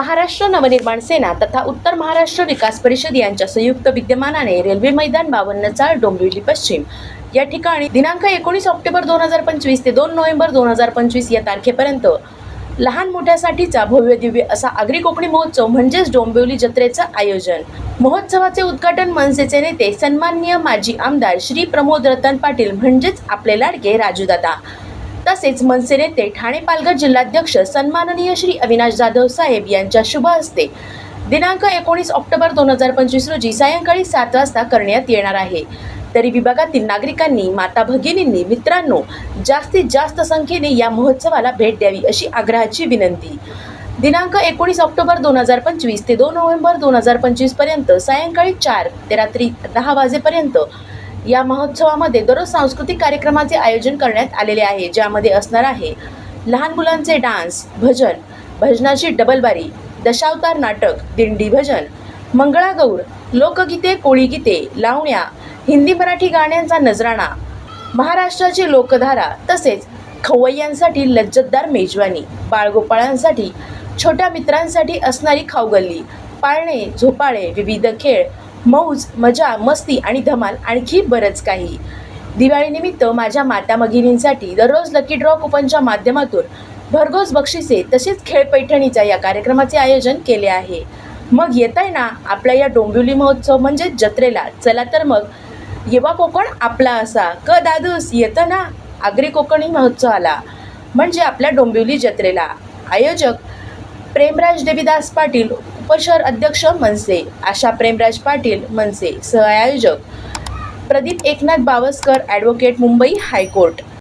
महाराष्ट्र नवनिर्माण सेना तथा उत्तर महाराष्ट्र विकास परिषद यांच्या संयुक्त विद्यमानाने रेल्वे मैदान बावन्न चाळ डोंबिवली पश्चिम. या ठिकाणी दिनांक एकोणीस ऑक्टोबर दोन हजार पंचवीस ते दोन नोव्हेंबर दोन हजार पंचवीस या तारखेपर्यंत लहान मोठ्यासाठीचा भव्य दिव्य असा आगरी कोकणी महोत्सव म्हणजेच डोंबिवली जत्रेचं आयोजन. महोत्सवाचे उद्घाटन मनसेचे नेते सन्माननीय माजी आमदार श्री प्रमोद रतन पाटील म्हणजेच आपले लाडके राजूदादा. तसेच मनसे नेते ठाणे पालघर जिल्हाध्यक्ष सन्माननीय श्री अविनाश जाधव साहेब यांच्या शुभ हस्ते दिनांक एकोणीस ऑक्टोबर दोन हजार पंचवीस रोजी सायंकाळी सात वाजता करण्यात येणार आहे. तरी विभागातील नागरिकांनी माता भगिनींनी मित्रांनो जास्तीत जास्त संख्येने या महोत्सवाला भेट द्यावी अशी आग्रहाची विनंती. दिनांक एकोणीस ऑक्टोबर दोन हजार पंचवीस ते दोन नोव्हेंबर दोन हजार पंचवीसपर्यंत सायंकाळी चार ते रात्री दहा वाजेपर्यंत या महोत्सवामध्ये दररोज सांस्कृतिक कार्यक्रमाचे आयोजन करण्यात आलेले आहे ज्यामध्ये असणार आहे लहान मुलांचे डान्स भजन भजनाची डबलबारी दशावतार नाटक दिंडी भजन मंगळागौर लोकगीते कोळीगीते लावण्या हिंदी मराठी गाण्यांचा नजराणा महाराष्ट्राची लोकधारा तसेच खवय्यांसाठी लज्जतदार मेजवानी बाळगोपाळांसाठी छोट्या मित्रांसाठी असणारी खाऊगल्ली पाळणे झोपाळे विविध खेळ मौज मजा मस्ती आणि धमाल आणखी बरंच काही. दिवाळीनिमित्त माझ्या माता भगिनींसाठी दररोज लकी ड्रॉ कुपनच्या माध्यमातून भरघोस बक्षिसे तसेच खेळ पैठणीचा या कार्यक्रमाचे आयोजन केले आहे. मग येत आहे ना आपल्या या डोंबिवली महोत्सव म्हणजे जत्रेला चला तर मग येवा कोकण आपला असा. क दादूस येतं ना आगरी कोकणी महोत्सवाला म्हणजे आपल्या डोंबिवली जत्रेला. आयोजक प्रेमराज देवीदास पाटील उपशहर अध्यक्ष MNS Asha Premraj Patil MNS सहआयोजक Pradeep Eknath Bawaskar advocate Mumbai high court.